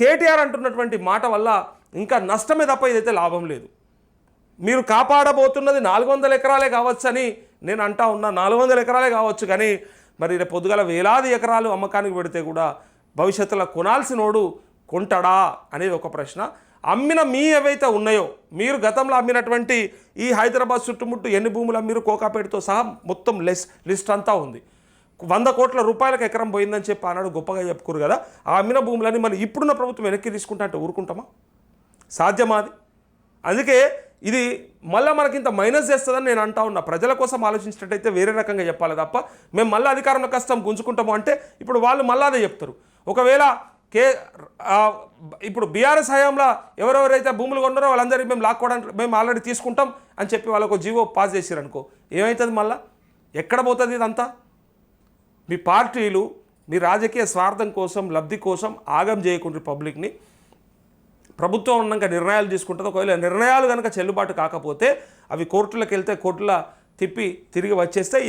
కేటీఆర్ అంటున్నటువంటి మాట వల్ల ఇంకా నష్టమే తప్ప ఇదైతే లాభం లేదు. మీరు కాపాడబోతున్నది నాలుగు వందల ఎకరాలే కావచ్చని నేను అంటా ఉన్నా నాలుగు వందల ఎకరాలే కావచ్చు కానీ మరి రేపు పొద్దుగల వేలాది ఎకరాలు అమ్మకానికి పెడితే కూడా భవిష్యత్తులో కొనాల్సినోడు కొంటాడా అనేది ఒక ప్రశ్న. అమ్మిన మీ ఏవైతే ఉన్నాయో మీరు గతంలో అమ్మినటువంటి ఈ హైదరాబాద్ చుట్టుముట్టు ఎన్ని భూములు మీరు కోకాపేటతో సహా మొత్తం లెస్ లిస్ట్ అంతా ఉంది. వంద కోట్ల రూపాయలకు ఎకరం పోయిందని చెప్పి ఆనాడు గొప్పగా చెప్పుకోరు కదా. ఆ అమ్మిన భూములని మనం ఇప్పుడున్న ప్రభుత్వం వెనక్కి తీసుకుంటా అంటే ఊరుకుంటామా? సాధ్యమాది అందుకే ఇది మళ్ళీ మనకింత మైనస్ చేస్తుందని నేను అంటా ఉన్నా. ప్రజల కోసం ఆలోచించినట్టయితే వేరే రకంగా చెప్పాలి తప్ప మేము మళ్ళీ అధికారంలో కష్టం గుంజుకుంటాము అంటే ఇప్పుడు వాళ్ళు మళ్ళీ అదే చెప్తారు. ఒకవేళ కే ఇప్పుడు బీఆర్ఎస్ హయాంలో ఎవరెవరైతే భూములు కొన్నారో వాళ్ళందరికీ మేము లాక్కోవడానికి మేము ఆల్రెడీ తీసుకుంటాం అని చెప్పి వాళ్ళకు జీవో పాస్ చేసిరు అనుకో ఏమవుతుంది మళ్ళీ? ఎక్కడ పోతుంది ఇదంతా? మీ పార్టీలు మీ రాజకీయ స్వార్థం కోసం లబ్ధి కోసం ఆగం చేయకుండా పబ్లిక్ని. ప్రభుత్వం ఉన్నాక నిర్ణయాలు తీసుకుంటుంది. ఒకవేళ నిర్ణయాలు కనుక చెల్లుబాటు కాకపోతే అవి కోర్టులకు వెళ్తే కోర్టుల తిప్పి తిరిగి వచ్చేస్తే